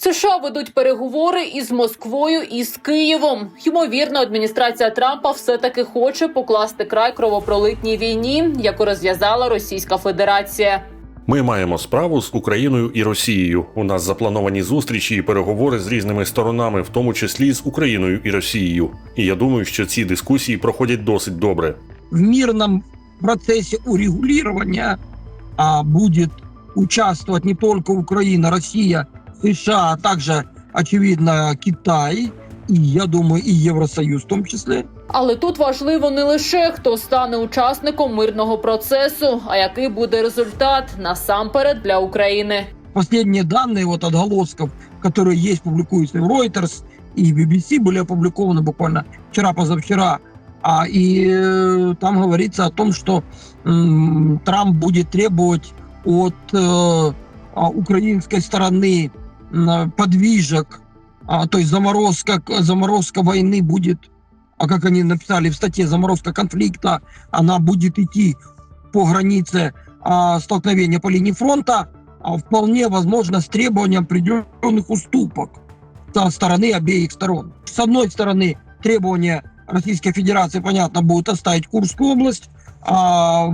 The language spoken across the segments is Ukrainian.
США ведуть переговори із Москвою і з Києвом. Ймовірно, адміністрація Трампа все таки хоче покласти край кровопролитній війні, яку розв'язала Російська Федерація. Ми маємо справу з Україною і Росією. У нас заплановані зустрічі і переговори з різними сторонами, в тому числі з Україною і Росією. І я думаю, що ці дискусії проходять досить добре. в мирном процессе урегулирования а, будет участвовать не только Украина, Россия, США, а также, очевидно, Китай и, я думаю, и Евросоюз в том числе. Але тут важливо не лише хто стане учасником мирного процесу, а який буде результат насамперед для України. Последние данные вот отголосков, которые есть, публикуются в Reuters и BBC, были опубликованы буквально вчера-позавчера. А, и э, там говорится о том, что м, Трамп будет требовать от э, а, украинской стороны м, подвижек, а, то есть заморозка, заморозка войны будет, а как они написали в статье, заморозка конфликта, она будет идти по границе а, столкновения по линии фронта, а вполне возможно с требованием определенных уступок со стороны обеих сторон. С одной стороны, требования Российской Федерации, понятно, будут оставить Курскую область, а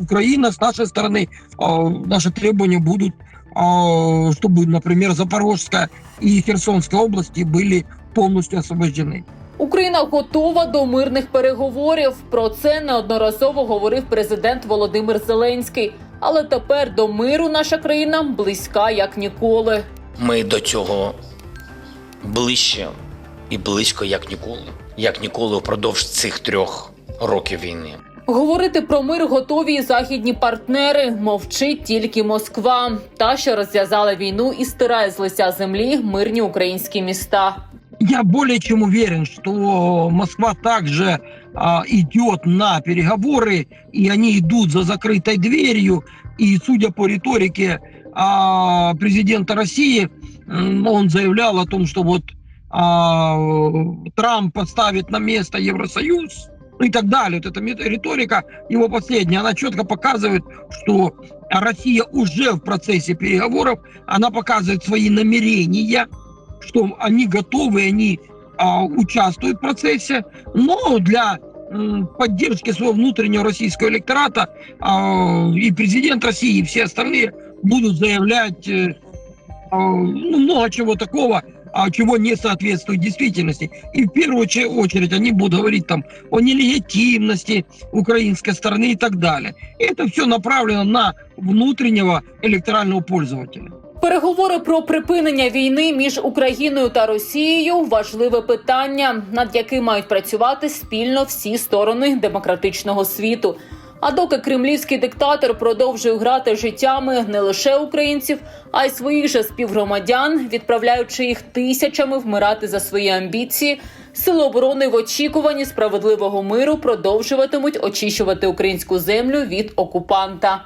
Украина, с нашей стороны, а, наши требования будут, чтобы, например, Запорожская и Херсонская области были полностью освобождены. Україна готова до мирних переговорів. Про це неодноразово говорив президент Володимир Зеленський. Але тепер до миру наша країна близька як ніколи. Ми до цього ближче і близько як ніколи, як ніколи впродовж цих трьох років війни. Говорити про мир готові і західні партнери. Мовчить тільки Москва, та що розв'язала війну і стирає з лиця землі мирні українські міста. Я более чем уверен, что Москва также а, на переговоры, и они идут за закрытой дверью. И судя по риторике а, президента м, он заявлял о том, что вот а, Трамп поставит на место Евросоюз, и так далее. Вот эта риторика его последняя, она четко показывает, что Россия уже в процессе переговоров, она показывает свои намерения, что они готовы, они а, участвуют в процессе, но для поддержки своего внутреннего российского электората а, и президент России, и все остальные будут заявлять э, а, ну, много чего такого, а, чего не соответствует действительности. И в первую че- очередь они будут говорить там о нелегитимности украинской стороны и так далее. Это все направлено на внутреннего электорального пользователя. Переговори про припинення війни між Україною та Росією важливе питання, над яким мають працювати спільно всі сторони демократичного світу. А доки кремлівський диктатор продовжує грати життями не лише українців, а й своїх же співгромадян, відправляючи їх тисячами вмирати за свої амбіції, сили оборони в очікуванні справедливого миру продовжуватимуть очищувати українську землю від окупанта.